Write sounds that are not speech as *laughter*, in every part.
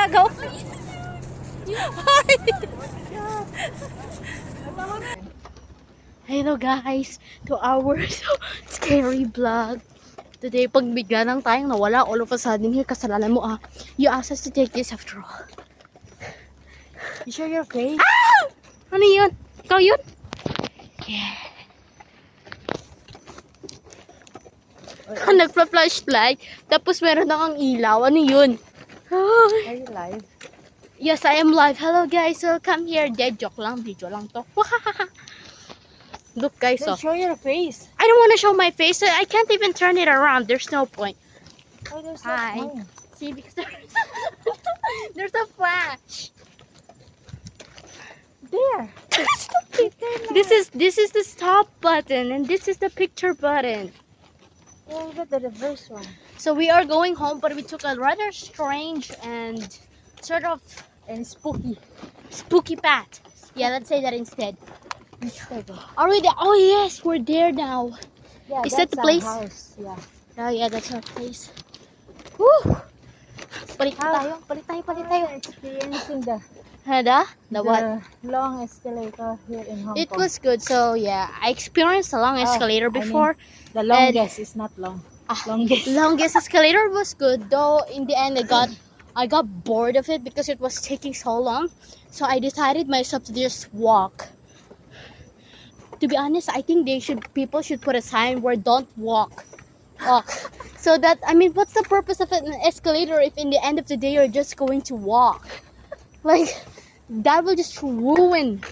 Ginagawa? Hello guys, to our so *laughs* scary vlog. Today, pag bigla lang tayong nawala all of a sudden here, kasalanan mo ah. You asked us to take this after all. You show your face? Ano yun? Ikaw yun? Yeah. *laughs* Nagpa-flashlight, tapos meron na kang ilaw. Ano yun? *gasps* Are you live? Yes, I am live. Hello guys, welcome here. Dead joke lang, video lang to. Look guys, oh. show your face. I don't want to show my face. I can't even turn it around. There's no point. Oh, there's Hi. no point. See, because there's, *laughs* there's a flash. There. *laughs* This is this is the stop button and this is the picture button. Oh, but the reverse one. So we are going home, but we took a rather strange and sort of And spooky. spooky path. Yeah, let's say that instead. Instead. Are we there? Oh yes, we're there now. Yeah, Is that the place? house. Yeah. Oh yeah, that's our place. Woo! How- tayo, palit tayo, palit tayo. Experiencing the, Hada? The what? long escalator here in Hong It Kong. was good. So yeah, I experienced a long Oh, escalator I mean- before. the longest. It's not long. Ah, Longest. *laughs* longest escalator was good though in the end i got i got bored of it because it was taking so long so i decided myself to just walk to be honest i think they should people should put a sign where don't walk walk so that i mean what's the purpose of an escalator if in the end of the day you're just going to walk like that will just ruin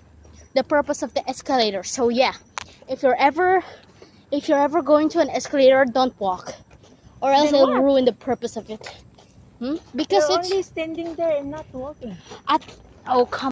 the purpose of the escalator so yeah if you're ever if you're ever going to an escalator, don't walk, or else Then it'll ruin the purpose of it. Hmm? Because You're it's only standing there and not walking. at oh come